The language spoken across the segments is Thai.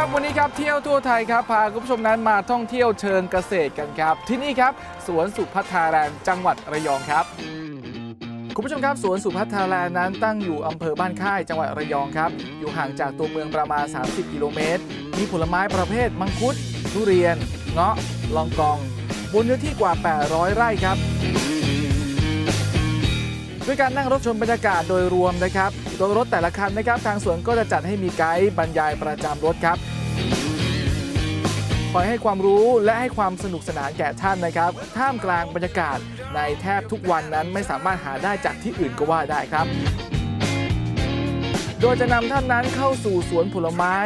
ครับวันนี้ครับเที่ยวทั่วไทยครับพาคุณผู้ชมนั้นมาท่องเที่ยวเชิงเกษตรกันครับ ที่นี่ครับสวนสุพัฒนาแลนด์จังหวัดระยองครับคุณผู้ชมครับสวนสุพัฒนาแลนด์นั้นตั้งอยู่อำเภอบ้านค่ายจังหวัดระยองครับอยู่ห่างจากตัวเมืองประมาณ 30 กิโลเมตร มีผลไม้ประเภทมังคุด ทุเรียน เงาะลองกองบนเนื้อที่กว่า 800 ไร่ครับด้วยการนั่งรถชมบรรยากาศโดยรวมนะครับ โดยรถแต่ละคันนะครับ ทางสวนก็จะจัดให้มีไกด์บรรยายประจำรถครับ คอยให้ความรู้และให้ความสนุกสนานแก่ท่านนะครับ ท่ามกลางบรรยากาศในแทบทุกวันนั้นไม่สามารถหาได้จากที่อื่นก็ว่าได้ครับ โดยจะนำท่านนั้นเข้าสู่สวนผลไม้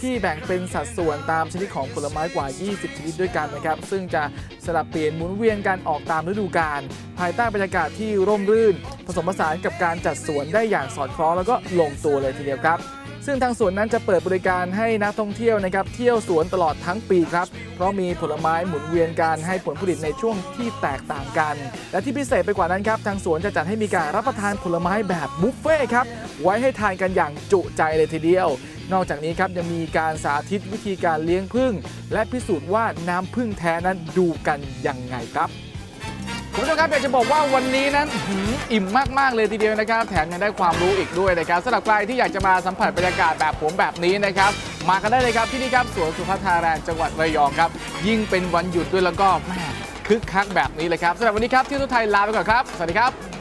ที่แบ่งเป็นสัดส่วนตามชนิดของผลไม้กว่า 20 ชนิดด้วยกันนะครับ ซึ่งจะสลับเปลี่ยนหมุนเวียนกันออกตามฤดูกาลภายใต้บรรยากาศที่ร่มรื่น ผสมผสานกับการจัดสวนได้อย่างสอดคล้องแล้วก็ลงตัวเลยทีเดียวครับ ซึ่งทางสวนนั้นจะเปิดบริการให้นักท่องเที่ยวนะครับเที่ยวสวนตลอดทั้งปีครับ เพราะมีผลไม้หมุนเวียนการให้ผลผลิตในช่วงที่แตกต่างกัน และที่พิเศษไปกว่านั้นครับทางสวนจะจัดให้มีการรับประทานผลไม้แบบบุฟเฟ่ครับไว้ให้ทานกันอย่างจุใจเลยทีเดียวนอกจากนี้ครับยังมีการสาธิตวิธีการเลี้ยงผึ้งและพิสูจน์ว่าน้ำผึ้งแท้นั้นดูกันยังไงครับ มครับอยากจะบอกว่าวันนี้นั้นอิ่มมาก ๆ เลยทีเดียวนะครับ แถมยังได้ความรู้อีกด้วยนะครับสำหรับใครที่อยากจะมาสัมผัสบรรยากาศแบบผมแบบนี้นะครับ มากันได้เลยครับที่นี่ครับสวนสุพัทาแรนจังหวัดระยองครับ ยิ่งเป็นวันหยุดด้วยแล้วก็แม่คึกคักแบบนี้เลยครับสำหรับวันนี้ครับที่ทุกไทยลาไปก่อนครับ สวัสดีครับ